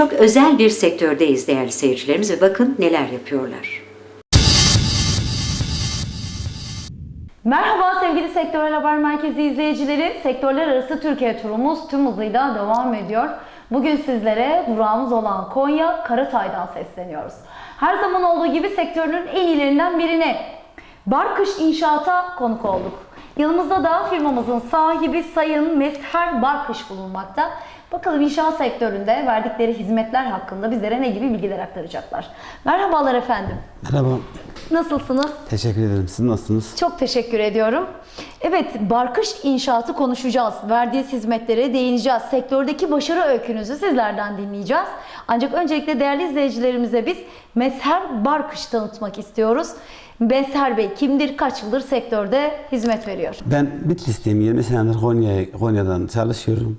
çok özel bir sektördeyiz değerli seyircilerimiz ve bakın neler yapıyorlar. Merhaba sevgili Sektörel Haber Merkezi izleyicileri. Sektörler arası Türkiye turumuz tüm hızıyla devam ediyor. Bugün sizlere durağımız olan Konya Karatay'dan sesleniyoruz. Her zaman olduğu gibi sektörün en iyilerinden birine Barkış İnşaat'a konuk olduk. Yanımızda da firmamızın sahibi Sayın Mesher Barkış bulunmakta. Bakalım inşaat sektöründe verdikleri hizmetler hakkında bizlere ne gibi bilgiler aktaracaklar. Merhabalar efendim. Merhaba. Nasılsınız? Teşekkür ederim. Siz nasılsınız? Çok teşekkür ediyorum. Evet, Barkış İnşaatı konuşacağız. Verdiğiniz hizmetlere değineceğiz. Sektördeki başarı öykünüzü sizlerden dinleyeceğiz. Ancak öncelikle değerli izleyicilerimize biz Mesher Barkış tanıtmak istiyoruz. Mesher Bey kimdir, kaç yıldır sektörde hizmet veriyor? Ben Bitlis'teyim. 20 senedir Konya, Konya'dan çalışıyorum.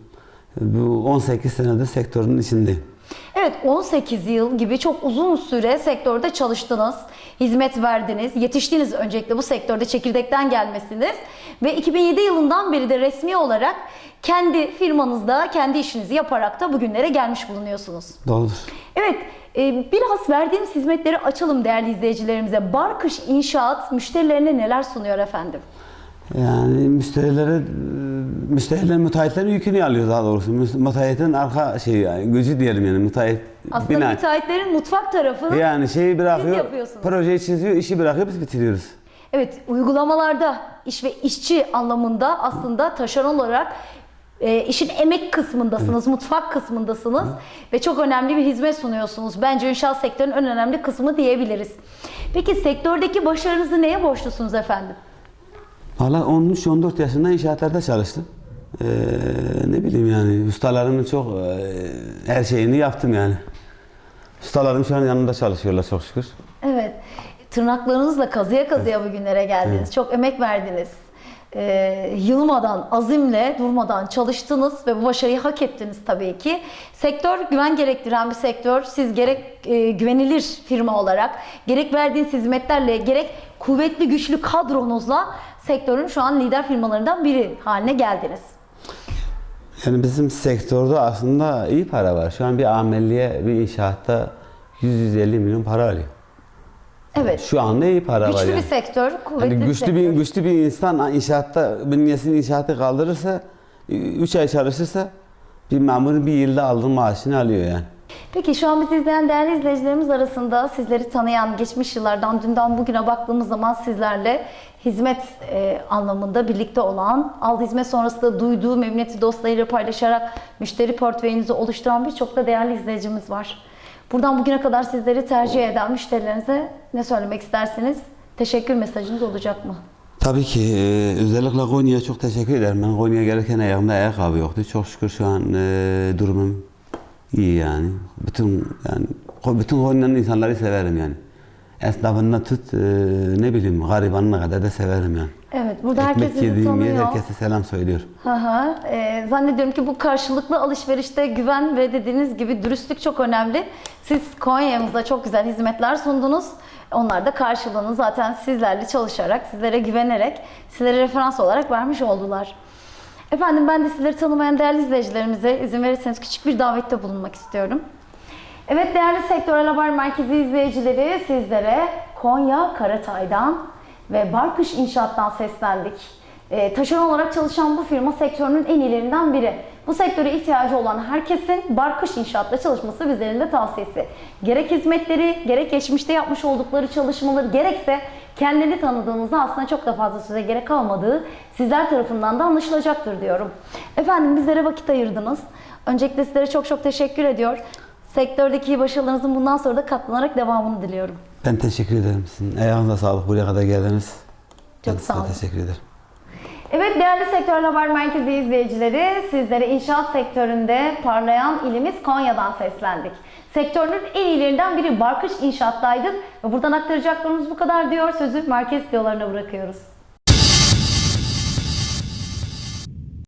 Bu 18 senedir sektörün içindeyim. Evet 18 yıl gibi çok uzun süre sektörde çalıştınız, hizmet verdiniz, yetiştiniz öncelikle bu sektörde çekirdekten gelmesiniz ve 2007 yılından beri de resmi olarak kendi firmanızda kendi işinizi yaparak da bugünlere gelmiş bulunuyorsunuz. Doğrudur. Evet biraz verdiğimiz hizmetleri açalım değerli izleyicilerimize. Barkış İnşaat müşterilerine neler sunuyor efendim? Yani müşterilere, e, müşteriler müteahhitlerin yükünü alıyor daha doğrusu. Mü- Müteahhitin arka şey yani gücü diyelim yani müteahhit Aslında bina. müteahhitlerin mutfak tarafını Yani şeyi bırakıyor, yapıyorsunuz. projeyi çiziyor, işi bırakıyor biz bitiriyoruz. Evet, uygulamalarda iş ve işçi anlamında aslında taşeron olarak e, işin emek kısmındasınız, mutfak kısmındasınız ve çok önemli bir hizmet sunuyorsunuz. Bence inşaat sektörünün en önemli kısmı diyebiliriz. Peki sektördeki başarınızı neye borçlusunuz efendim? Valla 13-14 yaşında inşaatlarda çalıştım. Ee, ne bileyim yani ustalarımın çok e, her şeyini yaptım yani. Ustalarım şu an yanımda çalışıyorlar çok şükür. Evet, tırnaklarınızla kazıya kazıya bugünlere geldiniz. Çok emek verdiniz. Ee, yılmadan, azimle, durmadan çalıştınız ve bu başarıyı hak ettiniz tabii ki. Sektör güven gerektiren bir sektör. Siz gerek e, güvenilir firma olarak, gerek verdiğiniz hizmetlerle, gerek kuvvetli, güçlü kadronuzla sektörün şu an lider firmalarından biri haline geldiniz. Yani bizim sektörde aslında iyi para var. Şu an bir amelliye bir inşaatta 100-150 milyon para alıyor. Evet. Şu anda iyi para var Güçlü yani. bir sektör, kuvvetli bir güçlü sektör. bir güçlü bir insan inşaatta bünyesini inşaatı kaldırırsa 3 ay çalışırsa bir memurun bir yılda aldığı maaşını alıyor yani. Peki şu an bizi izleyen değerli izleyicilerimiz arasında sizleri tanıyan, geçmiş yıllardan dünden bugüne baktığımız zaman sizlerle hizmet e, anlamında birlikte olan, aldığı hizmet sonrasında duyduğu memnuniyeti dostlarıyla paylaşarak müşteri portföyünüzü oluşturan birçok da değerli izleyicimiz var. Buradan bugüne kadar sizleri tercih eden müşterilerinize ne söylemek istersiniz? Teşekkür mesajınız olacak mı? Tabii ki e, özellikle Konya'ya çok teşekkür ederim. Ben Konya'ya gelirken ayağımda ayakkabı yoktu. Çok şükür şu an e, durumum iyi yani. Bütün yani bütün Konya'nın insanları severim yani. Esnafından tut e, ne bileyim garibanına kadar da severim yani. Evet, burada herkes Ekmek sizi yediğim yer tanıyor. herkese selam söylüyor. Hı hı. Ee, zannediyorum ki bu karşılıklı alışverişte güven ve dediğiniz gibi dürüstlük çok önemli. Siz Konya'mıza çok güzel hizmetler sundunuz. Onlar da karşılığını zaten sizlerle çalışarak, sizlere güvenerek, sizlere referans olarak vermiş oldular. Efendim ben de sizleri tanımayan değerli izleyicilerimize izin verirseniz küçük bir davette bulunmak istiyorum. Evet değerli Sektörel Haber Merkezi izleyicileri sizlere Konya Karatay'dan ve Barkış İnşaat'tan seslendik. E, taşeron olarak çalışan bu firma sektörünün en iyilerinden biri. Bu sektöre ihtiyacı olan herkesin Barkış İnşaat'ta çalışması bizlerin de tavsiyesi. Gerek hizmetleri, gerek geçmişte yapmış oldukları çalışmaları, gerekse kendini tanıdığınızda aslında çok da fazla size gerek kalmadığı sizler tarafından da anlaşılacaktır diyorum. Efendim bizlere vakit ayırdınız. Öncelikle sizlere çok çok teşekkür ediyor. Sektördeki başarılarınızın bundan sonra da katlanarak devamını diliyorum. Ben teşekkür ederim sizin. Ayağınıza sağlık buraya kadar geldiniz. Çok Ben sağ olun. teşekkür ederim. Evet değerli Sektör Haber Merkezi izleyicileri sizlere inşaat sektöründe parlayan ilimiz Konya'dan seslendik. Sektörün en iyilerinden biri Barkış İnşaat'taydık ve buradan aktaracaklarımız bu kadar diyor sözü merkez diyorlarına bırakıyoruz.